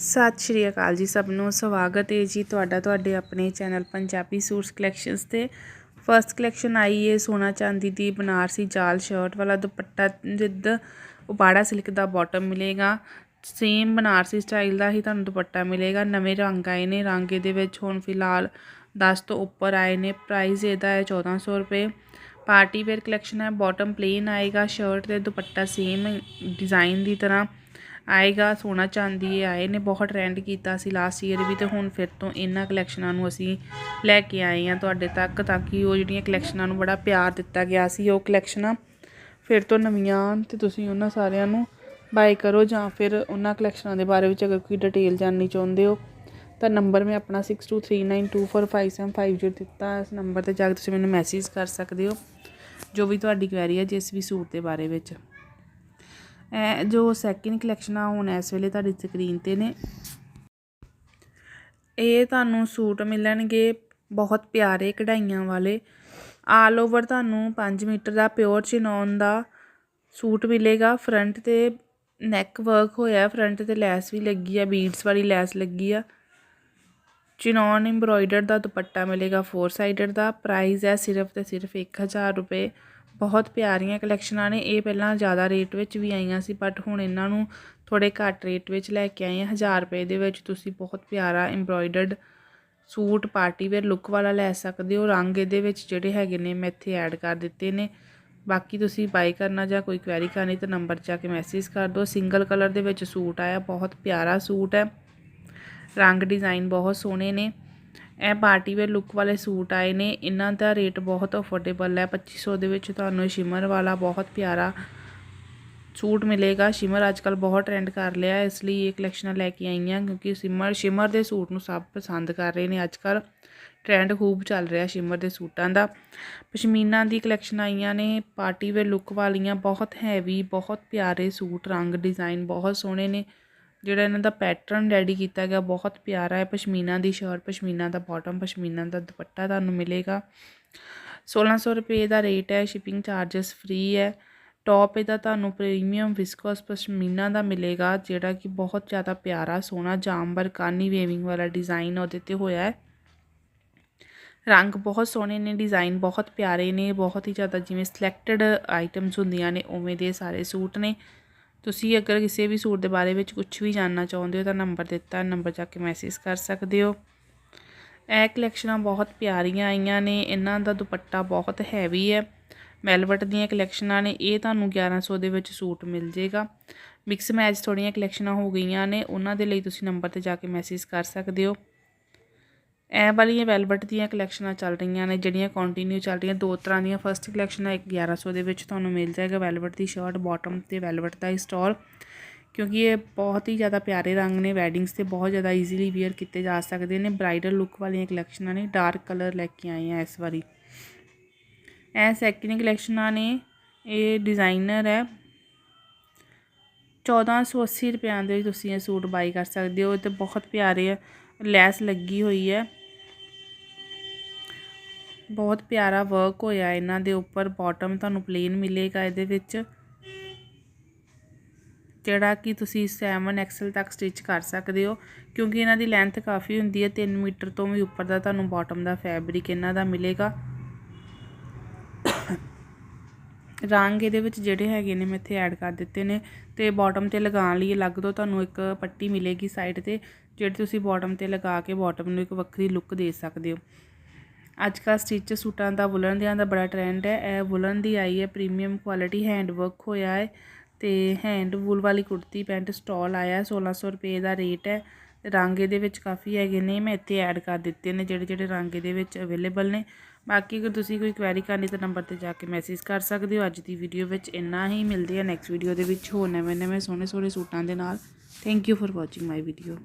ਸਤਿ ਸ਼੍ਰੀ ਅਕਾਲ ਜੀ ਸਭ ਨੂੰ, ਸਵਾਗਤ ਹੈ ਜੀ ਤੁਹਾਡਾ, ਤੁਹਾਡੇ ਆਪਣੇ ਚੈਨਲ ਪੰਜਾਬੀ ਸੂਟਸ ਕਲੈਕਸ਼ਨਸ ਤੇ। ਫਰਸਟ ਕਲੈਕਸ਼ਨ ਆਈ ਹੈ ਸੋਨਾ ਚਾਂਦੀ ਦੀ, ਬਨਾਰਸੀ ਜਾਲ ਸ਼ਰਟ ਵਾਲਾ ਦੁਪੱਟਾ, ਜਿੱਦ ਉਬਾੜਾ ਸਿਲਕ ਦਾ ਬਾਟਮ ਮਿਲੇਗਾ। ਸੇਮ ਬਨਾਰਸੀ ਸਟਾਈਲ ਦਾ ਹੀ ਤੁਹਾਨੂੰ ਦੁਪੱਟਾ ਮਿਲੇਗਾ। ਨਵੇਂ ਰੰਗ ਆਏ ਨੇ, ਰੰਗ ਇਹਦੇ ਵਿੱਚ ਹੁਣ ਫਿਲਹਾਲ 10 ਤੋਂ ਉੱਪਰ ਆਏ ਨੇ। ਪ੍ਰਾਈਸ ਇਹਦਾ ਹੈ 1400 ਰੁਪਏ। ਪਾਰਟੀ ਵੇਅਰ ਕਲੈਕਸ਼ਨ ਹੈ ਬਾਟਮ ਪਲੇਨ ਆਏਗਾ। ਸ਼ਰਟ ਤੇ ਦੁਪੱਟਾ ਸੇਮ ਡਿਜ਼ਾਈਨ ਦੀ ਤਰ੍ਹਾਂ। ਆਏਗਾ, ਸੋਨਾ ਚਾਂਦੀ ਆਏ ਨੇ, ਬਹੁਤ ਟ੍ਰੈਂਡ ਕੀਤਾ ਸੀ ਲਾਸਟ ਈਅਰ ਵੀ ਤੇ ਹੁਣ ਫਿਰ ਤੋਂ ਇਹਨਾਂ ਕਲੈਕਸ਼ਨਾਂ ਨੂੰ ਅਸੀਂ ਲੈ ਕੇ ਆਏ ਆ ਤੁਹਾਡੇ ਤੱਕ ਤਾਂ ਕਿ ਉਹ ਜਿਹੜੀਆਂ ਕਲੈਕਸ਼ਨਾਂ ਨੂੰ ਬੜਾ ਪਿਆਰ ਦਿੱਤਾ ਗਿਆ ਸੀ, ਉਹ ਕਲੈਕਸ਼ਨਾਂ ਫਿਰ ਤੋਂ ਨਵੀਆਂ ਆਉਣ ਤੇ ਤੁਸੀਂ ਉਹਨਾਂ ਸਾਰਿਆਂ ਨੂੰ ਬਾਏ ਕਰੋ ਜਾਂ ਫਿਰ ਉਹਨਾਂ ਕਲੈਕਸ਼ਨਾਂ ਦੇ ਬਾਰੇ ਵਿੱਚ ਅਗਰ ਕੋਈ ਡਿਟੇਲ ਜਾਣਨੀ ਚਾਹੁੰਦੇ ਹੋ, ਤਾਂ ਨੰਬਰ ਮੈਂ ਆਪਣਾ 6239245750 ਦਿੱਤਾ, ਇਸ ਨੰਬਰ ਤੇ ਜਾ ਕੇ ਤੁਸੀਂ ਮੈਨੂੰ ਮੈਸੇਜ ਕਰ ਸਕਦੇ ਹੋ ਜੋ ਵੀ ਤੁਹਾਡੀ ਕੁਐਰੀ ਹੈ ਜਿਸ ਵੀ ਸੂਟ ਦੇ ਬਾਰੇ ਵਿੱਚ। ਜੋ ਸੈਕਿੰਡ ਕਲੈਕਸ਼ਨ ਆ, ਹੁਣ ਇਸ ਵੇਲੇ ਤੁਹਾਡੀ ਸਕਰੀਨ ਤੇ ਨੇ। ਇਹ ਤੁਹਾਨੂੰ ਸੂਟ ਮਿਲਣਗੇ ਬਹੁਤ ਪਿਆਰੇ ਕਢਾਈਆਂ ਵਾਲੇ। ਆਲ ਓਵਰ ਤੁਹਾਨੂੰ 5 ਮੀਟਰ ਦਾ ਪਿਓਰ ਚਿਨੌਨ ਦਾ ਸੂਟ ਮਿਲੇਗਾ। ਫਰੰਟ ਤੇ ਨੈਕ ਵਰਕ ਹੋਇਆ ਫਰੰਟ ਤੇ ਲੈਸ ਵੀ ਲੱਗੀ ਆ ਬੀਡਸ ਵਾਲੀ ਲੈਸ ਲੱਗੀ ਆ। ਚਿਨੌਨ ਐਮਬ੍ਰੋਇਡਰ ਦਾ ਦੁਪੱਟਾ ਮਿਲੇਗਾ ਫੋਰ ਸਾਈਡਡ ਦਾ। ਪ੍ਰਾਈਸ ਹੈ ਸਿਰਫ ਤੇ ਸਿਰਫ 1000 ਰੁਪਏ। ਬਹੁਤ ਪਿਆਰੀਆਂ ਕਲੈਕਸ਼ਨਾਂ ਨੇ। ਇਹ ਪਹਿਲਾਂ ਜ਼ਿਆਦਾ ਰੇਟ ਵਿੱਚ ਵੀ ਆਈਆਂ ਸੀ ਬਟ ਹੁਣ ਇਹਨਾਂ ਨੂੰ ਥੋੜੇ ਘੱਟ ਰੇਟ ਵਿੱਚ ਲੈ ਕੇ ਆਏ ਆ। 1000 ਰੁਪਏ ਦੇ ਵਿੱਚ ਤੁਸੀਂ ਬਹੁਤ ਪਿਆਰਾ embroidered suit, party wear look ਵਾਲਾ ਲੈ ਸਕਦੇ ਹੋ। ਰੰਗ ਇਹਦੇ ਵਿੱਚ ਜਿਹੜੇ ਹੈਗੇ ਨੇ, ਮੈਂ ਇੱਥੇ ਐਡ ਕਰ ਦਿੱਤੇ ਨੇ। ਬਾਕੀ ਤੁਸੀਂ ਬਾਈ ਕਰਨਾ ਜਾਂ ਕੋਈ ਕੁਐਰੀ ਕਰਨੀ ਤਾਂ ਨੰਬਰ 'ਚ ਜਾ ਕੇ ਮੈਸੇਜ ਕਰ ਦਿਓ। ਸਿੰਗਲ ਕਲਰ ਦੇ ਵਿੱਚ ਸੂਟ ਆਇਆ, ਬਹੁਤ ਪਿਆਰਾ ਸੂਟ ਹੈ। ਰੰਗ ਡਿਜ਼ਾਈਨ ਬਹੁਤ ਸੋਹਣੇ ਨੇ। ਇਹ ਪਾਰਟੀ ਵੇਅਰ ਲੁੱਕ ਵਾਲੇ ਸੂਟ ਆਏ ਨੇ, ਇਹਨਾਂ ਦਾ ਰੇਟ ਬਹੁਤ ਅਫੋਰਡੇਬਲ ਹੈ। 2500 ਦੇ ਵਿੱਚ ਤੁਹਾਨੂੰ ਸ਼ਿਮਰ ਵਾਲਾ ਬਹੁਤ ਪਿਆਰਾ ਸੂਟ ਮਿਲੇਗਾ। ਸ਼ਿਮਰ ਅੱਜਕੱਲ ਬਹੁਤ ਟ੍ਰੈਂਡ ਕਰ ਲਿਆ, ਇਸ ਲਈ ਇਹ ਕਲੈਕਸ਼ਨਾਂ ਲੈ ਕੇ ਆਈਆਂ ਕਿਉਂਕਿ ਸ਼ਿਮਰ ਸ਼ਿਮਰ ਦੇ ਸੂਟ ਨੂੰ ਸਭ ਪਸੰਦ ਕਰ ਰਹੇ ਨੇ। ਅੱਜਕੱਲ ਟ੍ਰੈਂਡ ਖੂਬ ਚੱਲ ਰਿਹਾ ਸ਼ਿਮਰ ਦੇ ਸੂਟਾਂ ਦਾ। ਪਸ਼ਮੀਨਾ ਦੀ ਕਲੈਕਸ਼ਨ ਆਈਆਂ ਨੇ, ਪਾਰਟੀ ਵੇਅਰ ਲੁੱਕ ਵਾਲੀਆਂ ਬਹੁਤ ਹੈਵੀ ਬਹੁਤ ਪਿਆਰੇ ਸੂਟ, ਰੰਗ ਡਿਜ਼ਾਈਨ ਬਹੁਤ ਸੋਹਣੇ ਨੇ। ਜਿਹੜਾ ਇਹਨਾਂ ਦਾ ਪੈਟਰਨ ਰੈਡੀ ਕੀਤਾ ਗਿਆ, ਬਹੁਤ ਪਿਆਰਾ ਹੈ। ਪਸ਼ਮੀਨਾ ਦੀ ਸ਼ਰਟ ਪਸ਼ਮੀਨਾ ਦਾ ਬਾਟਮ ਪਸ਼ਮੀਨਾ ਦਾ ਦੁਪੱਟਾ ਤੁਹਾਨੂੰ ਮਿਲੇਗਾ। 1600 ਰੁਪਏ ਦਾ ਰੇਟ ਹੈ ਸ਼ਿਪਿੰਗ ਚਾਰजेस ਫ੍ਰੀ ਹੈ। ਟੌਪ ਇਹਦਾ ਤੁਹਾਨੂੰ ਪ੍ਰੀਮੀਅਮ ਵਿਸਕੋਸ ਪਸ਼ਮੀਨਾ ਦਾ ਮਿਲੇਗਾ, ਜਿਹੜਾ ਕਿ ਬਹੁਤ ਜ਼ਿਆਦਾ ਪਿਆਰਾ, ਸੋਹਣਾ, ਜਾਮਬਰ, ਕਾਨੀ ਵੇਵਿੰਗ ਵਾਲਾ ਡਿਜ਼ਾਈਨ ਉਹਦੇ ਤੇ ਹੋਇਆ ਹੈ। ਰੰਗ ਬਹੁਤ ਸੋਹਣੇ ਨੇ ਡਿਜ਼ਾਈਨ ਬਹੁਤ ਪਿਆਰੇ ਨੇ, ਬਹੁਤ ਹੀ ਜ਼ਿਆਦਾ ਜਿਵੇਂ ਸਿਲੈਕਟਡ ਆਈਟਮਸ ਹੁੰਦੀਆਂ ਨੇ, ਉਵੇਂ ਦੇ ਸਾਰੇ ਸੂਟ ਨੇ। ਤੁਸੀਂ ਅਗਰ ਕਿਸੇ ਵੀ ਸੂਟ ਦੇ ਬਾਰੇ ਵਿੱਚ ਕੁਝ ਵੀ ਜਾਣਨਾ ਚਾਹੁੰਦੇ ਹੋ ਤਾਂ ਨੰਬਰ ਦਿੱਤਾ, ਨੰਬਰ ਜਾ ਕੇ ਮੈਸੇਜ ਕਰ ਸਕਦੇ ਹੋ। ਇਹ ਕਲੈਕਸ਼ਨਾਂ ਬਹੁਤ ਪਿਆਰੀਆਂ ਆਈਆਂ ਨੇ, ਇਹਨਾਂ ਦਾ ਦੁਪੱਟਾ ਬਹੁਤ ਹੈਵੀ ਹੈ। ਵੈਲਵਟ ਦੀਆਂ ਕਲੈਕਸ਼ਨਾਂ ਨੇ, ਇਹ ਤੁਹਾਨੂੰ 1100 ਦੇ ਵਿੱਚ ਸੂਟ ਮਿਲ ਜੇਗਾ ਮਿਕਸ ਮੈਚ ਥੋੜੀਆਂ ਕਲੈਕਸ਼ਨਾਂ ਹੋ ਗਈਆਂ ਨੇ, ਉਹਨਾਂ ਦੇ ਲਈ ਤੁਸੀਂ ਨੰਬਰ ਤੇ ਜਾ ਕੇ ਮੈਸੇਜ ਕਰ ਸਕਦੇ ਹੋ। ਇਹ ਵਾਲੀਆਂ ਵੈਲਵਟ ਦੀਆਂ ਕਲੈਕਸ਼ਨਾਂ ਚੱਲ ਰਹੀਆਂ ਨੇ, ਜਿਹੜੀਆਂ ਕੰਟੀਨਿਊ ਚੱਲ ਰਹੀਆਂ। ਦੋ ਤਰ੍ਹਾਂ ਦੀਆਂ ਫਸਟ ਕਲੈਕਸ਼ਨ ਹੈ 1100 ਦੇ ਵਿੱਚ ਤੁਹਾਨੂੰ ਮਿਲ ਜਾਏਗਾ ਵੈਲਵਟ ਦੀ ਸ਼ਰਟ ਬਾਟਮ ਤੇ ਵੈਲਵਟ ਦਾ ਸਟਾਲ ਕਿਉਂਕਿ ਇਹ ਬਹੁਤ ਹੀ ਜ਼ਿਆਦਾ ਪਿਆਰੇ ਰੰਗ ਨੇ ਵੈਡਿੰਗਸ ਤੇ ਬਹੁਤ ਜ਼ਿਆਦਾ ਈਜ਼ੀਲੀ ਵੇਅਰ ਕੀਤੇ ਜਾ ਸਕਦੇ ਨੇ। ਬ੍ਰਾਈਡਲ ਲੁੱਕ ਵਾਲੀਆਂ ਕਲੈਕਸ਼ਨਾਂ ਨੇ ਡਾਰਕ ਕਲਰ ਲੈ ਕੇ ਆਏ ਆ ਇਸ ਵਾਰੀ। ਇਹ ਸੈਕਿੰਡ ਕਲੈਕਸ਼ਨਾਂ ਨੇ, ਇਹ ਡਿਜ਼ਾਈਨਰ ਹੈ। 1480 ਰੁਪਿਆਂ ਦੇ ਵਿੱਚ ਤੁਸੀਂ ਇਹ ਸੂਟ ਬਾਈ ਕਰ ਸਕਦੇ ਹੋ। ਤੇ ਬਹੁਤ ਪਿਆਰੇ ਹੈ ਲੈਸ ਲੱਗੀ ਹੋਈ ਹੈ। ਬਹੁਤ ਪਿਆਰਾ ਵਰਕ ਹੋਇਆ ਇਹਨਾਂ ਦੇ ਉੱਪਰ ਬਾਟਮ ਤੁਹਾਨੂੰ ਪਲੇਨ ਮਿਲੇਗਾ ਇਹਦੇ ਵਿੱਚ। ਜਿਹੜਾ ਕਿ ਤੁਸੀਂ 7 ਐਕਸਲ ਤੱਕ ਸਟਿਚ ਕਰ ਸਕਦੇ ਹੋ, ਕਿਉਂਕਿ ਇਹਨਾਂ ਦੀ ਲੈਂਥ ਕਾਫੀ ਹੁੰਦੀ ਹੈ 3 ਮੀਟਰ ਤੋਂ ਵੀ ਉੱਪਰ ਦਾ ਤੁਹਾਨੂੰ ਬਾਟਮ ਦਾ ਫੈਬਰਿਕ ਇਹਨਾਂ ਦਾ ਮਿਲੇਗਾ। ਰੰਗ ਇਹਦੇ ਵਿੱਚ ਜਿਹੜੇ ਹੈਗੇ ਨੇ, ਮੈਂ ਇੱਥੇ ਐਡ ਕਰ ਦਿੱਤੇ ਨੇ। ਤੇ ਬਾਟਮ ਤੇ ਲਗਾਉਣ ਲਈ ਅਲੱਗ ਤੋਂ ਤੁਹਾਨੂੰ ਇੱਕ ਪੱਟੀ ਮਿਲੇਗੀ ਸਾਈਡ ਤੇ, ਜਿਹੜੀ ਤੁਸੀਂ ਬਾਟਮ ਤੇ ਲਗਾ ਕੇ ਬਾਟਮ ਨੂੰ ਇੱਕ ਵੱਖਰੀ ਲੁੱਕ ਦੇ ਸਕਦੇ ਹੋ। ਅੱਜ ਕੱਲ੍ਹ ਸਟਿਚ ਸੂਟਾਂ ਦਾ ਵੁਲਨ ਦਿਆਂ ਦਾ ਬੜਾ ਟ੍ਰੈਂਡ ਹੈ। ਇਹ ਵੁਲਨ ਦੀ ਆਈ ਹੈ ਪ੍ਰੀਮੀਅਮ ਕੁਆਲਿਟੀ ਹੈਂਡ ਵਰਕ ਹੋਇਆ ਹੈ ਤੇ ਹੈਂਡ ਵੂਲ ਵਾਲੀ ਕੁੜਤੀ ਪੈਂਟ ਸਟਾਲ ਆਇਆ 1600 ਰੁਪਏ ਦਾ ਰੇਟ ਹੈ। ਰੰਗ ਇਹਦੇ ਵਿੱਚ ਕਾਫੀ ਹੈਗੇ ਨੇ, ਮੈਂ ਇੱਥੇ ਐਡ ਕਰ ਦਿੱਤੇ ਨੇ ਜਿਹੜੇ ਜਿਹੜੇ ਰੰਗ ਇਹਦੇ ਵਿੱਚ ਅਵੇਲੇਬਲ ਨੇ। ਬਾਕੀ ਅਗਰ ਤੁਸੀਂ ਕੋਈ ਕੁਐਰੀ ਕਰਨੀ ਤਾਂ ਨੰਬਰ ਤੇ ਜਾ ਕੇ ਮੈਸੇਜ ਕਰ ਸਕਦੇ ਹੋ। ਅੱਜ ਦੀ ਵੀਡੀਓ ਵਿੱਚ ਇੰਨਾ ਹੀ, ਮਿਲਦੇ ਆ ਨੈਕਸਟ ਵੀਡੀਓ ਦੇ ਵਿੱਚ ਹੋਰ ਨਵੇਂ ਨਵੇਂ ਸੋਹਣੇ ਸੋਹਣੇ ਸੂਟਾਂ ਦੇ ਨਾਲ। Thank you for watching my video